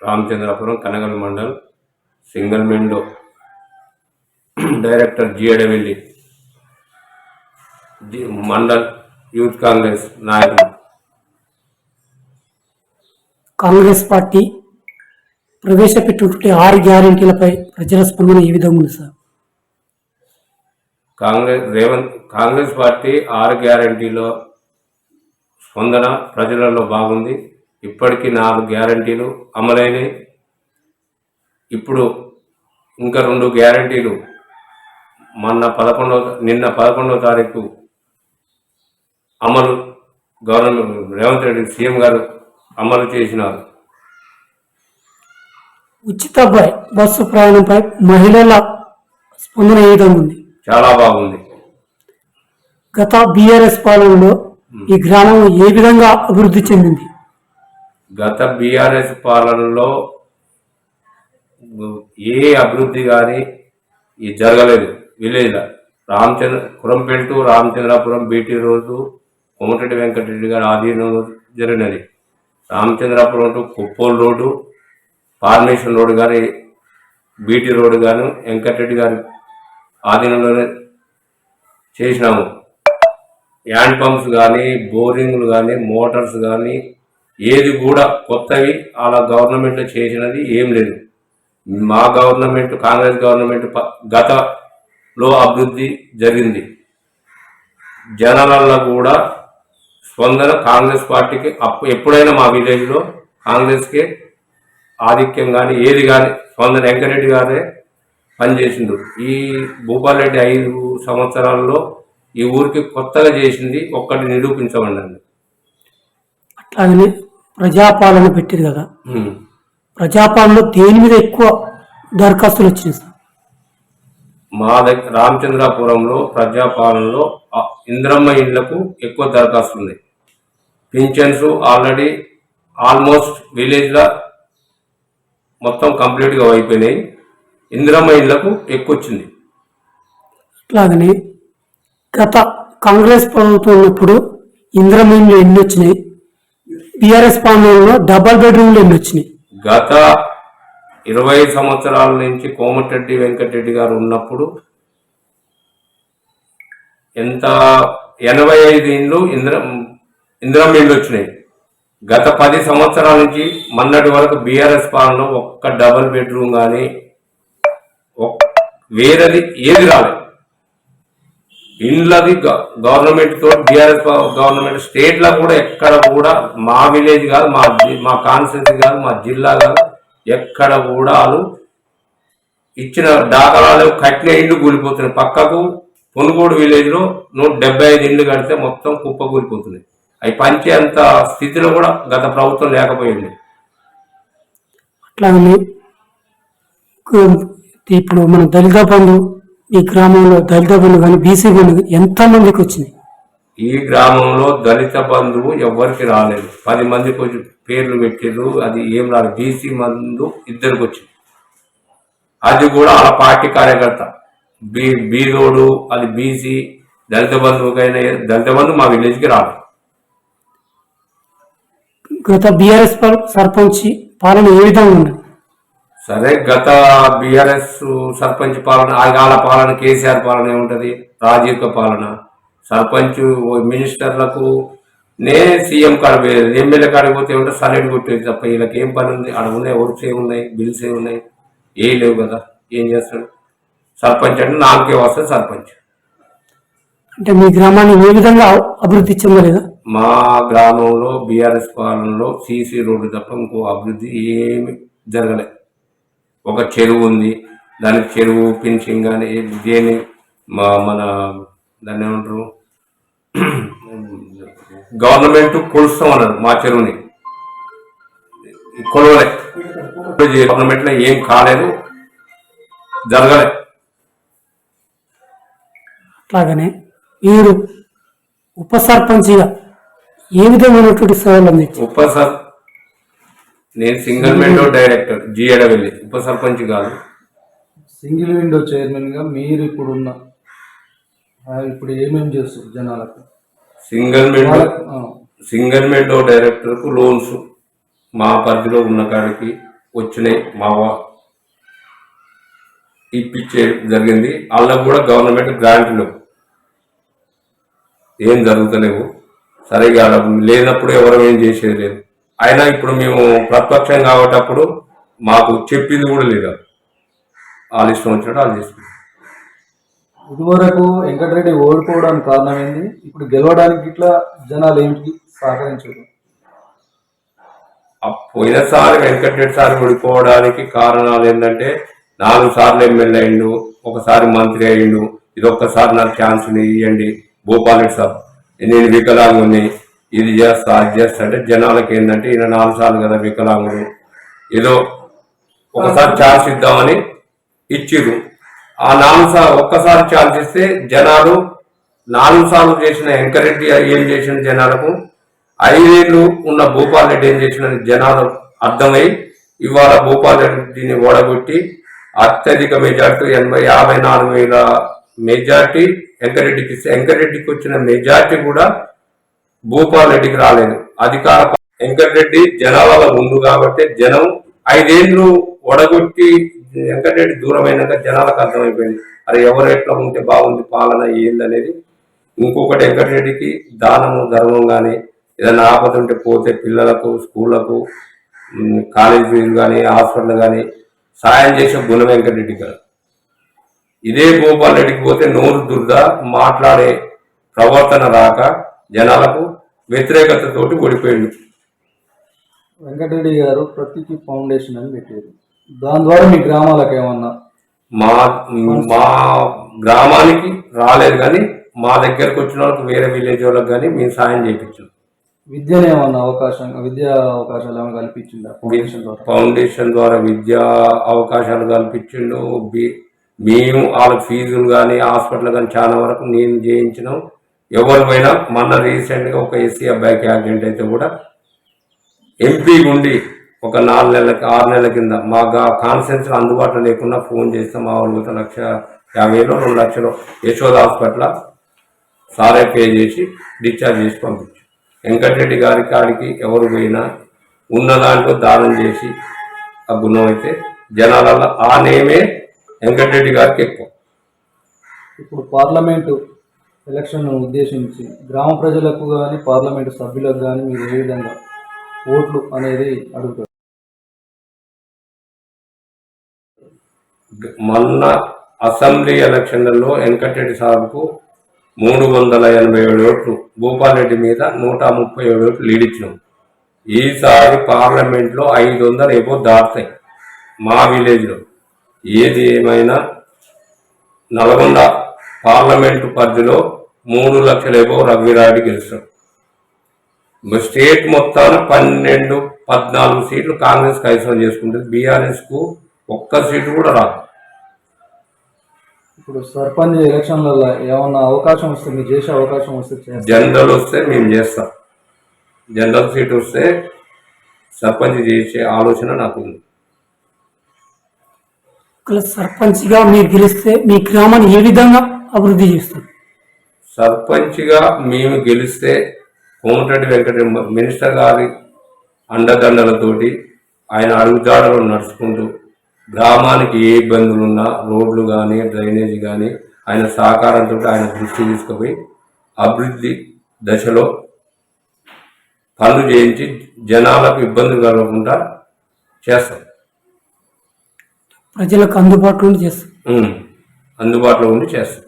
Ramachandrapuram Kanagal mandal single window director Jiyadavelli mandal youth Congress నాయకుడు Congress party ప్రవేశపెట్టినటువంటి ఆరు గ్యారెంటీలపై ప్రజల స్పందన ఏ విధంగా ఉంది సార్? కాంగ్రెస్ రేవంత్ కాంగ్రెస్ పార్టీ ఆరు గ్యారంటీలో స్పందన ప్రజలలో బాగుంది. ఇప్పటికీ నాలుగు గ్యారంటీలు అమలైనవి ఇప్పుడు ఇంకా రెండు గ్యారంటీలు మొన్న పదకొండవ నిన్న పదకొండవ తారీఖు అమలు గవర్నమెంట్ రేవంత్ రెడ్డి సీఎం గారు అమలు చేసినారు. ఉచిత బస్సు ప్రయాణంపై మహిళల స్పందన ఏ విధంగా ఉంది? చాలా బాగుంది. గత బీఆర్ఎస్ పాలనలో ఈ గ్రామం ఏ విధంగా అభివృద్ధి చెందింది? గత బీఆర్ఎస్ పాలనలో ఏ అభివృద్ధి కానీ జరగలేదు. విలేజ్లో Ramachandra Kurampeta to Ramachandrapuram BT road Komatireddy Venkatareddy గారి ఆధీనంలో జరిగినది. Ramachandrapuram to Kuppol road formation road కానీ బీటీ రోడ్డు గాను వెంకటరెడ్డి గారి ఆధీనంలోనే చేసినాము. హ్యాండ్ పంప్స్ కానీ బోరింగ్లు కానీ మోటార్స్ కానీ ఏది కూడా కొత్తవి అలా గవర్నమెంట్లో చేసినది ఏం లేదు. మా గవర్నమెంట్ కాంగ్రెస్ గవర్నమెంట్ గతలో అభివృద్ధి జరిగింది. జనాలలో కూడా స్పందన కాంగ్రెస్ పార్టీకి అప్పు ఎప్పుడైనా మా విలేజ్లో కాంగ్రెస్కే ఆధిక్యం కానీ ఏది కానీ స్పందన వెంకరెడ్డి గారే పనిచేసిండు. ఈ భూపాల్ రెడ్డి ఐదు సంవత్సరాల్లో ఈ ఊరికి కొత్తగా చేసింది ఒక్కటి నిరూపించమండి అట్లాగనే ప్రజాపాలన పెట్టారు కదా. ప్రజాపాలనలో దేని మీద ఎక్కువ దరఖాస్తులు వచ్చినాయి సార్? మా దగ్గర రామచంద్రాపురంలో ప్రజాపాలనలో ఇంద్రమ్మ ఇళ్ళకు ఎక్కువ దరఖాస్తులు ఉన్నాయి పింఛన్స్ ఆల్రెడీ ఆల్మోస్ట్ విలేజ్లో మొత్తం కంప్లీట్గా అయిపోయినాయి. ఇందిరమ్మ ఇళ్ళకు ఎక్కువ వచ్చింది అట్లాగనే గత కాంగ్రెస్ ప్రభుత్వం ఉన్నప్పుడు ఇంద్రమీన్లు ఎన్ని వచ్చినాయి? టిఆర్ఎస్ పాలనలో డబల్ బెడ్రూమ్లు ఎన్ని వచ్చినాయి? గత ఇరవై సంవత్సరాల నుంచి కోమటిరెడ్డి వెంకటరెడ్డి గారు ఉన్నప్పుడు ఎంత ఎనభై ఐదు ఇండ్లు ఇంద్ర ఇంద్రం ఇండ్లు వచ్చినాయి. గత పది సంవత్సరాల నుంచి మొన్నటి వరకు బీఆర్ఎస్ పాలన ఒక్క డబల్ బెడ్రూమ్ కానీ వేరేది ఏది రాలేదు. ఇండ్లది గ- గవర్నమెంట్తో బీఆర్ఎస్ గవర్నమెంట్ స్టేట్లో కూడా ఎక్కడ కూడా మా విలేజ్ కాదు మా మా కాన్స్టిట్యూన్సీ కాదు మా జిల్లా కాదు ఎక్కడ కూడా వాళ్ళు ఇచ్చిన దాఖలాలు కట్టిన ఇళ్ళు కూలిపోతున్నాయి. పక్కకు పొనుగోడు విలేజ్లో నూట డెబ్బై ఐదు ఇండ్లు కడితే మొత్తం కుప్ప కూలిపోతున్నాయి. అవి పంచేంత స్థితిలో కూడా గత ప్రభుత్వం లేకపోయింది. అట్లాగనే ఇప్పుడు మన దళిత బంధు ఈ గ్రామంలో దళిత బంధు కానీ బీసీ బంధు ఎంత మందికి వచ్చింది ఈ గ్రామంలో దళిత బంధువు ఎవరికి రాలేదు. పది మందికి వచ్చి పేర్లు పెట్టారు అది ఏం రాలేదు బీసీ మందు ఇద్దరికి వచ్చింది. అది కూడా వాళ్ళ పార్టీ కార్యకర్త. బీ బీదోడు అది బీసీ దళిత బంధువుకైనా దళిత బంధువు మా విలేజ్కి రాలేదు. గత బీఆర్ఎస్ సర్పంచ్ పాలన ఏ విధంగా ఉన్నది సరే గత బీఆర్ఎస్ సర్పంచ్ పాలన ఆ వాళ్ళ పాలన కేసీఆర్ పాలన ఏముంటది? రాజీవ్ పాలన. సర్పంచ్ ఓ మినిస్టర్లకు నే సీఎం కాడ పోయేది ఎమ్మెల్యే కాడికి పోతే ఏమంటే సలెడ్ కొట్టేది తప్ప వీళ్ళకి ఏం పని ఉంది? ఆడ ఉన్నాయి వర్క్స్ ఏమున్నాయి? బిల్స్ ఏమున్నాయి? ఏ లేవు కదా. ఏం చేస్తాడు? సర్పంచ్ అంటే నాలుగే వస్తుంది సర్పంచ్. అంటే మీ గ్రామాన్ని ఏ విధంగా అభివృద్ధి చెందలేదా? మా గ్రామంలో బీఆర్ఎస్ పాలనలో సీసీ రోడ్డు తప్ప ఇంకో అభివృద్ధి ఏమి జరగలే. ఒక చెరువు ఉంది. దానికి చెరువు ఫినిషింగ్ కానీ దేని మా మన దాన్ని ఏమంటారు? గవర్నమెంట్ కొలుస్తాం అన్నారు మా చెరువుని. కొలవలే. గవర్నమెంట్లో ఏం కాలేదు. జరగలే. అట్లాగనే మీరు ఉప సర్పంచ్గా ఏ విధమైనటువంటి సేవలు అందించారు? ఉప సర్ నేను సింగిల్ విండో డైరెక్టర్ జిఎడవెల్లి ఉప సర్పంచ్ కాదు. సింగిల్ విండో చైర్మన్గా మీరు ఇప్పుడున్న ఆ, ఇప్పుడు ఏమేమి చేస్తారు జనాలకు? సింగిల్ విండో వాళ్ళకు, ఆ, సింగిల్ విండో డైరెక్టర్కు లోన్స్ మా పరిధిలో ఉన్న కాడికి వచ్చినాయి మా వా- ఇప్పించే జరిగింది. వాళ్ళకు కూడా గవర్నమెంట్ గ్రాంట్లు ఏం జరుగుతలేవు. సరిగా లేనప్పుడు ఎవరు ఏం చేసేది లేదు. అయినా ఇప్పుడు మేము ప్రతిపక్షం కాబట్టప్పుడు మాకు చెప్పింది కూడా లేదు. వాళ్ళు ఇష్టం వచ్చినట్టు వాళ్ళు చేసుకుంటారు ఇదివరకు వెంకటరెడ్డి ఓడిపోవడానికి కారణం ఏంది ఇప్పుడు గెలవడానికి ఇట్లా జనాలు ఏమిటి సహకరించారు? ఆ పోయినసారి వెంకటరెడ్డి సార్ ఓడిపోవడానికి కారణాలు ఏంటంటే నాలుగు సార్లు ఎమ్మెల్యే అయిండు ఒకసారి మంత్రి అయిండు ఇది ఒక్కసారి నాకు ఛాన్స్ ఇవ్వండి భూపాల్ రెడ్డి సార్ నేను వికలాంగుని ఇది చేస్తా అది చేస్తా అంటే జనాలకి ఏంటంటే ఈయన నాలుగు సార్లు కదా వికలాంగుడు. ఏదో ఒకసారి ఛాన్స్ ఇద్దామని ఇచ్చిరు ఆ నాలుగు సార్లు ఒక్కసారి ఛాన్స్ ఇస్తే జనాలు నాలుగు సార్లు చేసిన వెంకరెడ్డి ఏం చేసిన జనాలకు ఐదేళ్ళు ఉన్న భూపాల్ రెడ్డి ఏం చేసిన జనాలు అర్థమై ఇవాళ భూపాల్ రెడ్డిని ఓడగొట్టి అత్యధిక మెజార్టీ ఎనభై యాభై నాలుగు వేల మెజార్టీ వెంకరెడ్డికి ఇస్తే వెంకరెడ్డికి వచ్చిన మెజార్టీ కూడా భూపాల్ రెడ్డికి రాలేదు. అధికార వెంకటరెడ్డి జనాల ముందు కాబట్టి జనం ఐదేళ్ళు ఒడగొట్టి వెంకటరెడ్డి దూరమైనాక జనాలకు అర్థమైపోయింది. అరే ఎవరు ఎట్లా ఉంటే బాగుంది పాలన ఏందనేది ఇంకొకటి వెంకటరెడ్డికి దానము ధర్మం కానీ ఏదైనా ఆపద ఉంటే పోతే పిల్లలకు స్కూళ్ళకు కాలేజ్ ఫీజు కానీ హాస్పిటల్ కానీ సాయం చేసే గుణ వెంకటరెడ్డి గారు. ఇదే గోపాల్ రెడ్డికి పోతే నోరు దుర్గా మాట్లాడే ప్రవర్తన రాక జనాలకు వ్యతిరేకతతోటి ఓడిపోయింది వెంకటరెడ్డి గారు ప్రతికి ఫౌండేషన్ అని పెట్టారు. దాని ద్వారా మీ గ్రామాలకు ఏమన్నా మా మా గ్రామానికి రాలేదు కానీ మా దగ్గరకు వచ్చిన వాళ్ళకి వేరే విలేజ్ వాళ్ళకి కానీ మేము సాయం చేయించాం. విద్యను ఏమన్నా అవకాశం విద్యా అవకాశాలు ఏమైనా కల్పించిందా ఫౌండేషన్ ద్వారా? ఫౌండేషన్ ద్వారా విద్యా అవకాశాలు కల్పించిండు. మేము వాళ్ళ ఫీజులు కానీ హాస్పిటల్ కానీ చాలా వరకు నేను చేయించినాం. ఎవరు పోయినా మొన్న రీసెంట్గా ఒక ఎస్సీ అబ్బాయికి యాక్సిడెంట్ అయితే కూడా ఎంపీ ఉండి ఒక నాలుగు నెలల ఆరు నెలల కింద మా కాన్సెన్స్ అందుబాటులో లేకుండా ఫోన్ చేస్తే మా వాళ్ళు లక్ష యాభై వేలు రెండు లక్షలు యశోద హాస్పిటల్ సారే పే చేసి డిశ్చార్జ్ చేసి పంపించు వెంకటరెడ్డి గారి కాడికి ఎవరు పోయినా ఉన్న దాంట్లో దానం చేసి ఆ గుణం అయితే జనాలలో ఆ నేమే వెంకటరెడ్డి గారికి ఎక్కువ. ఇప్పుడు పార్లమెంటు ఎలక్షన్ ఉద్దేశించి గ్రామ ప్రజలకు కానీ పార్లమెంటు సభ్యులకు కానీ మీరు ఏ విధంగా ఓట్లు అనేది అడుగుతారు? మొన్న అసెంబ్లీ ఎలక్షన్లలో వెంకటరెడ్డి సార్కు మూడు వందల ఎనభై ఏడు ఓట్లు భూపాల్రెడ్డి మీద నూట ముప్పై ఏడు ఓట్లు లీడ్ ఇచ్చినాం. ఈసారి పార్లమెంట్లో ఐదు వందలు ఏవో దాటుతాయి మా విలేజ్లో. ఏది ఏమైనా నల్గొండ పార్లమెంటు పరిధిలో మూడు లక్షల ఏవో రఘువీరారెడ్డి గెలుస్తాడు. స్టేట్ మొత్తాన పన్నెండు పద్నాలుగు సీట్లు కాంగ్రెస్ కైవసం చేసుకుంటుంది బీఆర్ఎస్కు ఒక్క సీటు కూడా రాదు. ఇప్పుడు సర్పంచ్ ఎలక్షన్లలో ఏమన్నా అవకాశం వస్తే మీరు చేసే అవకాశం వస్తే జనరల్ వస్తే మేము చేస్తాం. జనరల్ సీట్ వస్తే సర్పంచ్ చేసే ఆలోచన నాకు ఉంది సర్పంచ్గా మీరు గెలిస్తే మీ గ్రామాన్ని ఏ విధంగా అభివృద్ధి చేస్తారు? సర్పంచ్గా మేము గెలిస్తే కోమటిరెడ్డి వెంకట మినిస్టర్ గారి అండదండలతోటి ఆయన అడుగుజాడలు నడుచుకుంటూ గ్రామానికి ఏ ఇబ్బందులు ఉన్నా రోడ్లు కానీ డ్రైనేజ్ కానీ ఆయన సహకారంతో ఆయన దృష్టి తీసుకుపోయి అభివృద్ధి దశలో పనులు చేయించి జనాలకు ఇబ్బందులు కలగకుండా చేస్తాం ప్రజలకు అందుబాటులో ఉమ్. అందుబాటులో ఉండి చేస్తాం